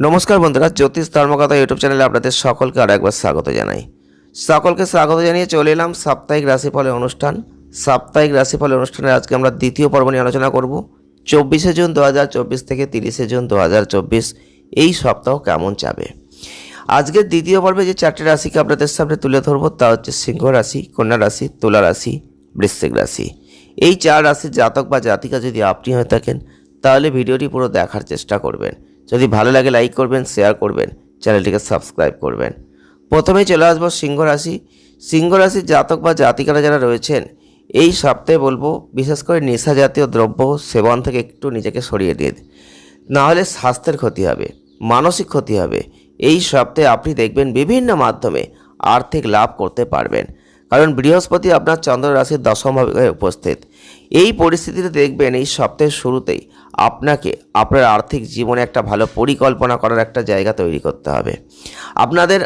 নমস্কার বন্ধুরা, জ্যোতিষ ধর্মকথা ইউটিউব চ্যানেলে আপনাদের সকলকে আর একবার স্বাগত জানাই। সকলকে স্বাগত জানিয়ে চলে এলাম সাপ্তাহিক রাশিফলের অনুষ্ঠান। সাপ্তাহিক রাশিফলের অনুষ্ঠানে আজকে আমরা দ্বিতীয় পর্ব নিয়ে আলোচনা করব। চব্বিশে জুন দু হাজার চব্বিশ থেকে তিরিশে জুন দু হাজার চব্বিশ, এই সপ্তাহ কেমন যাবে? আজকের দ্বিতীয় পর্বে যে চারটি রাশিকে আপনাদের সামনে তুলে ধরবো, তা হচ্ছে সিংহ রাশি, কন্যা রাশি, তুলা রাশি, বৃশ্চিক রাশি। এই চার রাশির জাতক বা জাতিকা যদি আপনি হয়ে থাকেন, তাহলে ভিডিওটি পুরো দেখার চেষ্টা করবেন। যদি ভালো লাগে লাইক করবেন শেয়ার করবেন চ্যানেলটিকে সাবস্ক্রাইব করবেন। প্রথমে চলে আসব সিংহ রাশি। সিংহ রাশির জাতক বা জাতিকারা যারা রয়েছেন, এই সপ্তাহে বলব, বিশেষ করে নেশা জাতীয় দ্রব্য সেবন থেকে একটু নিজেকে সরিয়ে দিন। না হলে স্বাস্থ্যের ক্ষতি হবে, মানসিক ক্ষতি হবে। এই সপ্তাহে আপনি দেখবেন বিভিন্ন মাধ্যমে আর্থিক লাভ করতে পারবেন। কারণ বৃহস্পতি আপনার চন্দ্র রাশির দশমভাবে উপস্থিত। এই পরিস্থিতিতে দেখবেন এই সপ্তাহের শুরুতেই আপনাকে আপনার আর্থিক জীবনে একটা ভালো পরিকল্পনা করার একটা জায়গা তৈরি করতে হবে। আপনাদের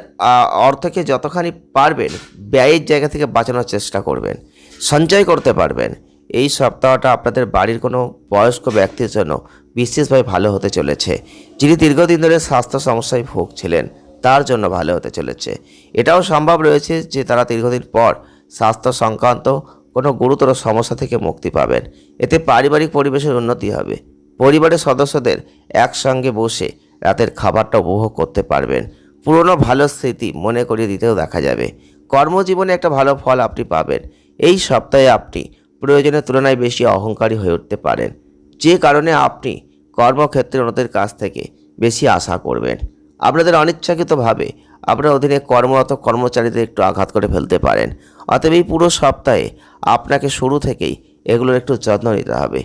অর্থকে যতখানি পারবেন ব্যয়ের জায়গা থেকে বাঁচানোর চেষ্টা করবেন, সঞ্চয় করতে পারবেন। এই সপ্তাহটা আপনাদের বাড়ির কোনো বয়স্ক ব্যক্তির জন্য বিশেষভাবে ভালো হতে চলেছে। যিনি দীর্ঘদিন ধরে স্বাস্থ্য সমস্যায় ভুগছিলেন, তার জন্য ভালো হতে চলেছে। এটাও সম্ভব রয়েছে যে তারা দীর্ঘদিন পর স্বাস্থ্য সংক্রান্ত কোনো গুরুতর সমস্যা থেকে মুক্তি পাবেন। এতে পারিবারিক পরিবেশের উন্নতি হবে। পরিবারের সদস্যদের একসঙ্গে বসে রাতের খাবারটা উপভোগ করতে পারবেন। পুরনো ভালো স্মৃতি মনে করিয়ে দিতেও দেখা যাবে। কর্মজীবনে একটা ভালো ফল আপনি পাবেন। এই সপ্তাহে আপনি প্রয়োজনের তুলনায় বেশি অহংকারী হয়ে উঠতে পারেন। যে কারণে আপনি কর্মক্ষেত্রে অন্যদের কাছ থেকে বেশি আশা করবেন। আপনাদের অনিচ্ছাকৃতভাবে আপনার অধীনে কর্মরত কর্মচারীদের একটু আঘাত করে ফেলতে পারেন। অতএব এই পুরো সপ্তাহে আপনাকে শুরু থেকেই এগুলোর একটু যত্ন নিতে হবে।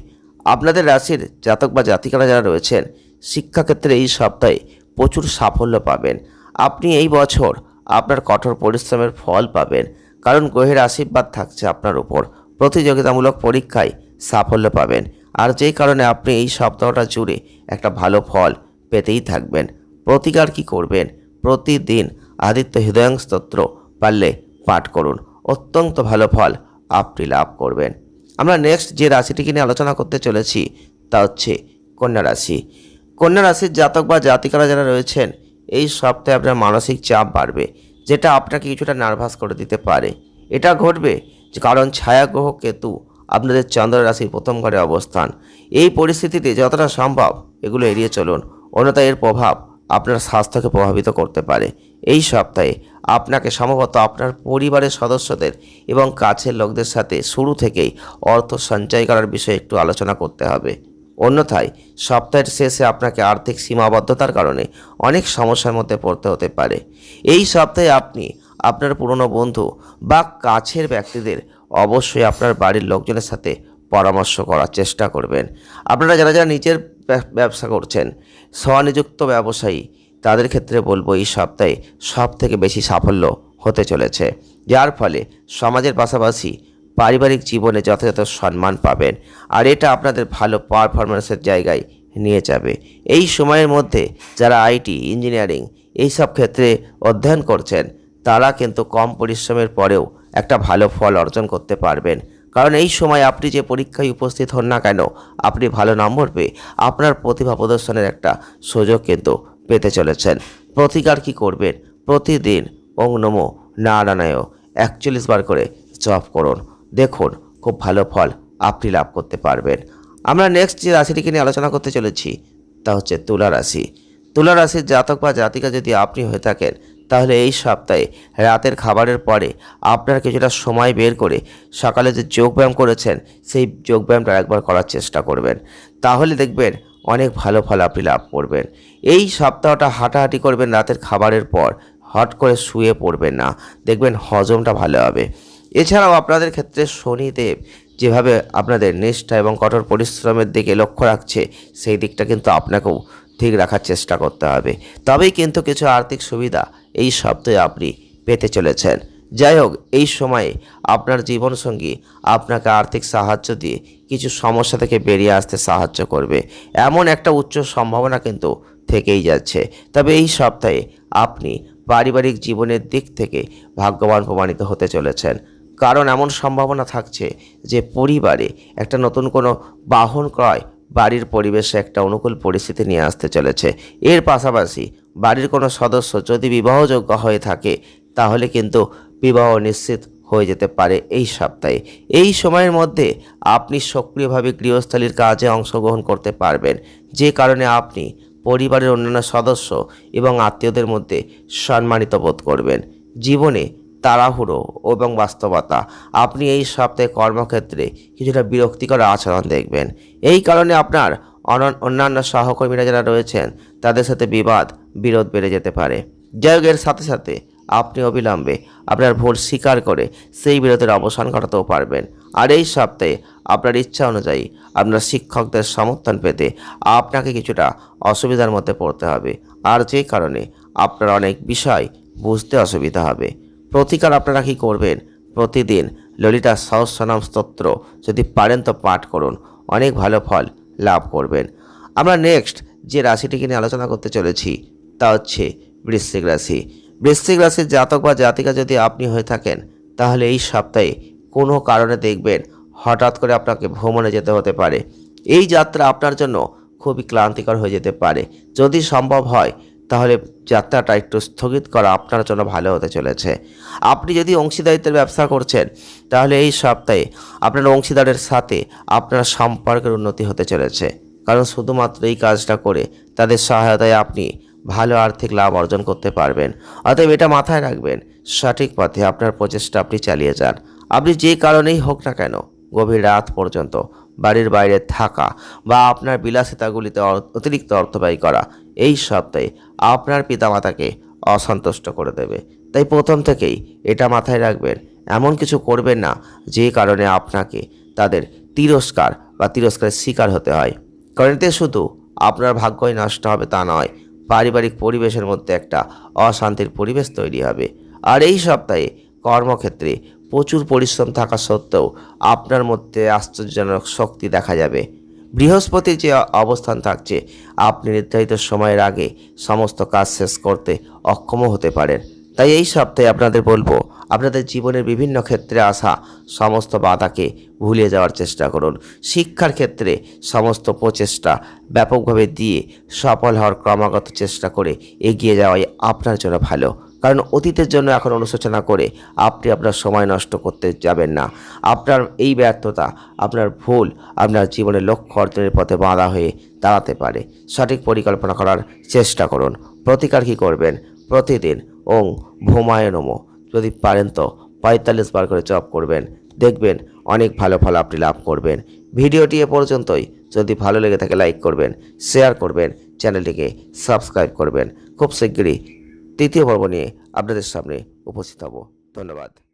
আপনাদের রাশির জাতক বা জাতিকারা যারা রয়েছেন, শিক্ষাক্ষেত্রে এই সপ্তাহে প্রচুর সাফল্য পাবেন। আপনি এই বছর আপনার কঠোর পরিশ্রমের ফল পাবেন। কারণ গ্রহের আশীর্বাদ থাকছে আপনার উপর। প্রতিযোগিতামূলক পরীক্ষায় সাফল্য পাবেন। আর যেই কারণে আপনি এই সপ্তাহটা জুড়ে একটা ভালো ফল পেতেই থাকবেন। প্রতিকার কি করবেন? প্রতিদিন আদিত্য হৃদয়ং স্তোত্র পারলে পাঠ করুন। অত্যন্ত ভালো ফল আপনি লাভ করবেন। আমরা নেক্সট যে রাশিটিকে নিয়ে আলোচনা করতে চলেছি তা হচ্ছে কন্যা রাশি। কন্যা রাশির জাতক বা জাতিকারা যারা রয়েছেন, এই সপ্তাহে আপনার মানসিক চাপ বাড়বে, যেটা আপনাকে কিছুটা নার্ভাস করে দিতে পারে। এটা ঘটবে কারণ ছায়াগ্রহ কেতু আপনাদের চন্দ্র রাশির প্রথম ঘরে অবস্থান। এই পরিস্থিতিতে যতটা সম্ভব এগুলো এড়িয়ে চলুন। অন্যথায় এর প্রভাব আপনার স্বাস্থ্যকে প্রভাবিত করতে পারে। এই সপ্তাহে আপনাকে সম্ভবত আপনার পরিবারের সদস্যদের এবং কাছের লোকদের সাথে শুরু থেকেই অর্থ সঞ্চয় করার বিষয়ে একটু আলোচনা করতে হবে। অন্যথায়, সপ্তাহের শেষে আপনাকে আর্থিক সীমাবদ্ধতার কারণে অনেক সমস্যার মধ্যে পড়তে হতে পারে। এই সপ্তাহে আপনি আপনার পুরনো বন্ধু বা কাছের ব্যক্তিদের অবশ্যই আপনার বাড়ির লোকজনের সাথে পরামর্শ করার চেষ্টা করবেন। আপনারা যারা যারা নিজের ব্যবসা করছেন। স্বনিযুক্ত ব্যবসায়ী, তাদের ক্ষেত্রে বলব এই সপ্তাহে সব থেকে বেশি সাফল্য হতে চলেছে। যার ফলে সমাজের পাশাপাশি পারিবারিক জীবনে যথাযথ সম্মান পাবেন। আর এটা আপনাদের ভালো পারফরমেন্সের জায়গায় নিয়ে যাবে। এই সময়ের মধ্যে যারা আইটি, ইঞ্জিনিয়ারিং এইসব ক্ষেত্রে অধ্যয়ন করছেন, তারা কিন্তু কম পরিশ্রমের পরেও একটা ভালো ফল অর্জন করতে পারবেন। কারণ এই সময় আপনি যে পরীক্ষায় উপস্থিত হন না কেন, আপনি ভালো নম্বর পেয়ে আপনার প্রতিভা প্রদর্শনের একটা সুযোগ কিন্তু পেতে চলেছেন। প্রতিকার কি করবেন? প্রতিদিন ওং নমো নারায়ণায় একচল্লিশ বার করে জপ করুন। দেখুন, খুব ভালো ফল আপনি লাভ করতে পারবেন। আমরা নেক্সট যে রাশিটিকে নিয়ে আলোচনা করতে চলেছি, তা হচ্ছে তুলা রাশি। তুলা রাশির জাতক বা জাতিকা যদি আপনি হয়ে থাকেন তাহলে এই সপ্তাহে, রাতের খাবারের পরে আপনার কিছুটা সময় বের করে সকালে যে যোগব্যায়াম করেছেন, সেই যোগব্যায়ামটা একবার করার চেষ্টা করবেন। তাহলে দেখবেন অনেক ভালো ফল আপনি লাভ করবেন। এই সপ্তাহটা হাঁটাহাঁটি করবেন রাতের খাবারের পর, হট করে শুয়ে পড়বেন না। দেখবেন হজমটা ভালো হবে। এছাড়াও আপনাদের ক্ষেত্রে শনিদেব যেভাবে আপনাদের নিষ্ঠা এবং কঠোর পরিশ্রমের দিকে লক্ষ্য রাখছে, সেই দিকটা কিন্তু আপনাকেও ঠিক রাখার চেষ্টা করতে হবে। তবেই কিন্তু কিছু আর্থিক সুবিধা এই সপ্তাহে আপনি পেতে চলেছেন। যাই হোক, এই সময়ে আপনার জীবনসঙ্গী আপনাকে আর্থিক সাহায্য দিয়ে কিছু সমস্যা থেকে বেরিয়ে আসতে সাহায্য করবে। এমন একটা উচ্চ সম্ভাবনা কিন্তু থেকেই যাচ্ছে। তবে এই সপ্তাহে আপনি পারিবারিক জীবনের দিক থেকে ভাগ্যবান প্রমাণিত হতে চলেছেন। কারণ এমন সম্ভাবনা থাকছে যে পরিবারে একটা নতুন কোনো বাহন ক্রয়, বাড়ির পরিবেশে একটা অনুকূল পরিস্থিতি নিয়ে আসতে চলেছে। এর পাশাপাশি বাড়ির কোনো সদস্য যদি বিবাহযোগ্য হয়ে থাকে, তাহলে কিন্তু বিবাহ নিশ্চিত হয়ে যেতে পারে এই সপ্তাহে। এই সময়ের মধ্যে আপনি সক্রিয়ভাবে গৃহস্থালির কাজে অংশগ্রহণ করতে পারবেন। যে কারণে আপনি পরিবারের অন্যান্য সদস্য এবং আত্মীয়দের মধ্যে সম্মানিত বোধ করবেন। জীবনে তাড়াহুড়ো এবং বাস্তবতা। আপনি এই সপ্তাহে কর্মক্ষেত্রে কিছুটা বিরক্তিকর আচরণ দেখবেন। এই কারণে আপনার অন্যান্য সহকর্মীরা যারা রয়েছেন তাদের সাথে বিবাদ বিরোধ বেড়ে যেতে পারে। যাই হোক, এর সাথে সাথে আপনি অবিলম্বে আপনার ভুল স্বীকার করে সেই বিরোধের অবসান ঘটাতেও পারবেন। আর এই সপ্তাহে আপনার ইচ্ছা অনুযায়ী আপনার শিক্ষকদের সমর্থন পেতে আপনাকে কিছুটা অসুবিধার মধ্যে পড়তে হবে। আর যে কারণে আপনার অনেক বিষয় বুঝতে অসুবিধা হবে। প্রতিকার আপনারা কী করবেন? প্রতিদিন ললিতা সহস্রনাম স্তোত্র যদি পারেন তো পাঠ করুন। অনেক ভালো ফল লাভ করবেন। আমরা নেক্সট যে রাশিটিকে নিয়ে আলোচনা করতে চলেছি, তা হচ্ছে বৃশ্চিক রাশি। বৃশ্চিক রাশির জাতক বা জাতিকা যদি আপনি হয়ে থাকেন, তাহলে এই সপ্তাহে কোনো কারণে দেখবেন হঠাৎ করে আপনাকে ভ্রমণে যেতে হতে পারে। এই যাত্রা আপনার জন্য খুবই ক্লান্তিকর হয়ে যেতে পারে। যদি সম্ভব হয় তাহলে যাত্রাটা একটু স্থগিত করা আপনার জন্য ভালো হতে চলেছে। আপনি যদি অংশীদারিত্বের ব্যবসা করছেন, তাহলে এই সপ্তাহে আপনার অংশীদারের সাথে আপনার সম্পর্কের উন্নতি হতে চলেছে। কারণ শুধুমাত্র এই কাজটা করে তাদের সহায়তায় আপনি ভালো আর্থিক লাভ অর্জন করতে পারবেন। অতএব এটা মাথায় রাখবেন, সঠিক পথে আপনার প্রচেষ্টা আপনি চালিয়ে যান। আপনি যে কারণেই হোক না কেন, গভীর রাত পর্যন্ত বাড়ির বাইরে থাকা বা আপনার বিলাসিতাগুলিতে অতিরিক্ত অর্থ ব্যয় করা, এই সপ্তাহে আপনার পিতামাতাকে অসন্তুষ্ট করে দেবে। তাই প্রথম থেকেই এটা মাথায় রাখবেন, এমন কিছু করবেন না যে কারণে আপনাকে তাদের তিরস্কার বা তিরস্কারের শিকার হতে হয়। কারণ এতে শুধু আপনার ভাগ্যই নষ্ট হবে তা নয়, পারিবারিক পরিবেশের মধ্যে একটা অশান্তির পরিবেশ তৈরি হবে। আর এই সপ্তাহে কর্মক্ষেত্রে প্রচুর পরিশ্রম থাকা সত্ত্বেও আপনার মধ্যে আশ্চর্যজনক শক্তি দেখা যাবে। বৃহস্পতির যে অবস্থান থাকছে, আপনি নির্ধারিত সময়ের আগে সমস্ত কাজ শেষ করতে অক্ষমও হতে পারেন। তাই এই সপ্তাহে আপনাদের বলব, আপনাদের জীবনের বিভিন্ন ক্ষেত্রে আসা সমস্ত বাধাকে ভুলিয়ে যাওয়ার চেষ্টা করুন। শিক্ষার ক্ষেত্রে সমস্ত প্রচেষ্টা ব্যাপকভাবে দিয়ে সফল হওয়ার ক্রমাগত চেষ্টা করে এগিয়ে যাওয়াই আপনার জন্য ভালো। কারণ অতীতের জন্য এখন অনুশোচনা করে আপনি আপনার সময় নষ্ট করতে যাবেন না। আপনার এই ব্যর্থতা, আপনার ভুল আপনার জীবনের লক্ষ্য অর্জনের পথে বাঁধা হয়ে দাঁড়াতে পারে। সঠিক পরিকল্পনা করার চেষ্টা করুন। প্রতিকার কী করবেন? প্রতিদিন ওং ভূমায় নমো যদি পারেন তো পঁয়তাল্লিশ বার করে জব করবেন। দেখবেন অনেক ভালো ফল আপনি লাভ করবেন। ভিডিওটি এ পর্যন্তই। যদি ভালো লেগে থাকে লাইক করবেন, শেয়ার করবেন, চ্যানেলটিকে সাবস্ক্রাইব করবেন। খুব শিগগিরই তৃতীয় পর্ব নিয়ে আপনাদের সামনে উপস্থিত হব। ধন্যবাদ।